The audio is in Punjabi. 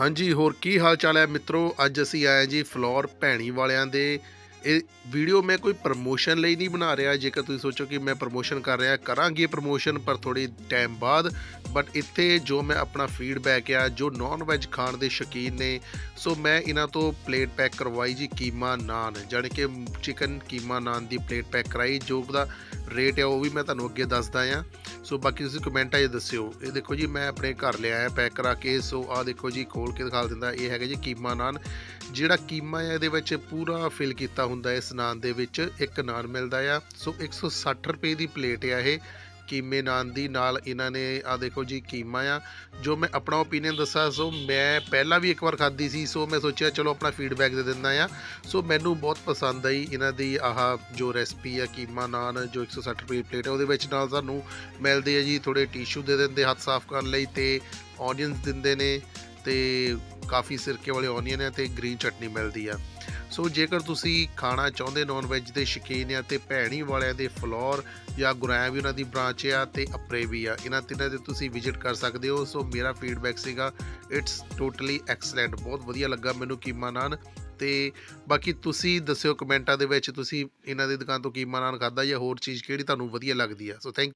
ਹਾਂਜੀ, ਹੋਰ ਕੀ ਹਾਲ ਚਾਲ ਹੈ? ਮਿੱਤਰੋ, ਅੱਜ ਅਸੀਂ ਆਏ ਜੀ ਫਲੋਰ ਭੈਣੀ ਵਾਲਿਆਂ ਦੇ। ਇਹ ਵੀਡੀਓ ਮੈਂ ਕੋਈ ਪ੍ਰਮੋਸ਼ਨ ਲਈ ਨਹੀਂ ਬਣਾ ਰਿਹਾ। ਜੇਕਰ ਤੁਸੀਂ ਸੋਚੋ ਕਿ ਮੈਂ ਪ੍ਰਮੋਸ਼ਨ ਕਰ ਰਿਹਾ, ਕਰਾਂਗੇ ਪ੍ਰਮੋਸ਼ਨ ਪਰ ਥੋੜੀ ਟਾਈਮ ਬਾਅਦ। ਬਟ ਇੱਥੇ ਜੋ ਮੈਂ ਆਪਣਾ ਫੀਡਬੈਕ ਆ, ਜੋ ਨਾਨ ਵੈਜ ਖਾਣ ਦੇ ਸ਼ੌਕੀਨ ਨੇ, ਸੋ ਮੈਂ ਇਹਨਾਂ ਤੋਂ ਪਲੇਟ ਪੈਕ ਕਰਵਾਈ ਜੀ ਕੀਮਾ ਨਾਨ। ਜਾਣੀ ਕਿ ਚਿਕਨ ਕੀਮਾ ਨਾਨ ਦੀ ਪਲੇਟ ਪੈਕ ਕਰਾਈ। ਜੋ ਉਹਦਾ ਰੇਟ ਹੈ ਉਹ ਵੀ ਮੈਂ ਤੁਹਾਨੂੰ ਅੱਗੇ ਦੱਸਦਾ ਆ। ਸੋ ਬਾਕੀ ਤੁਸੀਂ ਕਮੈਂਟਾਂ 'ਚ ਦੱਸਿਓ। ਇਹ ਦੇਖੋ ਜੀ, ਮੈਂ ਆਪਣੇ ਘਰ ਲਿਆਇਆ ਪੈਕ ਕਰਾ ਕੇ। ਸੋ ਆਹ ਦੇਖੋ ਜੀ ਖੋਲ ਕੇ ਦਿਖਾ ਦਿੰਦਾ। ਇਹ ਹੈਗਾ ਜੀ ਕੀਮਾ ਨਾਨ। ਜਿਹੜਾ ਕੀਮਾ ਹੈ, ਇਹਦੇ ਵਿੱਚ ਪੂਰਾ ਫਿਲ ਕੀਤਾ ਹੁੰਦਾ ਇਸ ਨਾਨ ਦੇ ਵਿੱਚ। ਇੱਕ ਨਾਨ ਮਿਲਦਾ ਆ। ਸੋ 160 ਰੁਪਏ ਦੀ ਪਲੇਟ ਆ ਇਹ। ਕੀਮੇ ਨਾਨ ਦੀ ਨਾਲ ਇਹਨਾਂ ਨੇ ਆ ਦੇਖੋ ਜੀ, ਕੀਮਾ ਆ, ਜੋ ਮੈਂ ਆਪਣਾ ਓਪੀਨੀਅਨ ਦੱਸਾਂ, ਸੋ ਮੈਂ ਪਹਿਲਾਂ ਵੀ ਇੱਕ ਵਾਰ ਖਾਧੀ ਸੀ, ਸੋ ਮੈਂ ਸੋਚਿਆ ਚਲੋ ਆਪਣਾ ਫੀਡਬੈਕ ਦੇ ਦਿੰਦਾ ਆ। ਸੋ ਮੈਨੂੰ ਬਹੁਤ ਪਸੰਦ ਆਈ ਇਹਨਾਂ ਦੀ ਆਹ ਜੋ ਰੈਸਪੀ ਆ, ਕੀਮਾ ਨਾਨ ਜੋ 160 ਰੁਪਏ ਪਲੇਟ ਹੈ ਉਹਦੇ ਵਿੱਚ ਨਾਲ ਸਾਨੂੰ ਮਿਲਦੇ ਆ ਜੀ ਥੋੜੇ ਟਿਸ਼ੂ ਦੇ ਦਿੰਦੇ, ਹੱਥ ਸਾਫ਼ ਕਰਨ ਲਈ ਤੇ ਓਨੀਅਨਸ ਦਿੰਦੇ ਨੇ ਤੇ ਕਾਫੀ ਸਿਰਕੇ ਵਾਲੇ ਓਨੀਅਨ ਹੈ ਤੇ ਗ੍ਰੀਨ ਚਟਨੀ ਮਿਲਦੀ ਆ। ਸੋ ਜੇਕਰ ਤੁਸੀਂ ਖਾਣਾ ਚਾਹੁੰਦੇ ਨਾਨ ਵੈਜ ਦੇ ਸ਼ੌਕੀਨ ਆ ਤੇ ਭੈਣੀ ਵਾਲਿਆਂ ਦੇ ਫਲੋਰ ਜਾਂ ਗੁਰੈਂ ਵੀ ਉਹਨਾਂ ਦੀ ਬ੍ਰਾਂਚ ਆ ਤੇ ਅਪਰੇ ਵੀ ਆ, ਇਹਨਾਂ ਤਿੰਨਾਂ ਦੇ ਤੁਸੀਂ ਵਿਜ਼ਿਟ ਕਰ ਸਕਦੇ ਹੋ। ਸੋ ਮੇਰਾ ਫੀਡਬੈਕ ਸੀਗਾ ਇਟਸ ਟੋਟਲੀ ਐਕਸਲੈਂਟ ਬਹੁਤ ਵਧੀਆ ਲੱਗਾ ਮੈਨੂੰ ਕੀਮਾ ਨਾਨ। ਤੇ ਬਾਕੀ ਤੁਸੀਂ ਦੱਸਿਓ ਕਮੈਂਟਾਂ ਦੇ ਵਿੱਚ ਤੁਸੀਂ ਇਹਨਾਂ ਦੀ ਦੁਕਾਨ ਤੋਂ ਕੀਮਾ ਨਾਨ ਖਾਦਾ ਜਾਂ ਹੋਰ ਚੀਜ਼ ਕਿਹੜੀ ਤੁਹਾਨੂੰ ਵਧੀਆ ਲੱਗਦੀ ਆ। So thank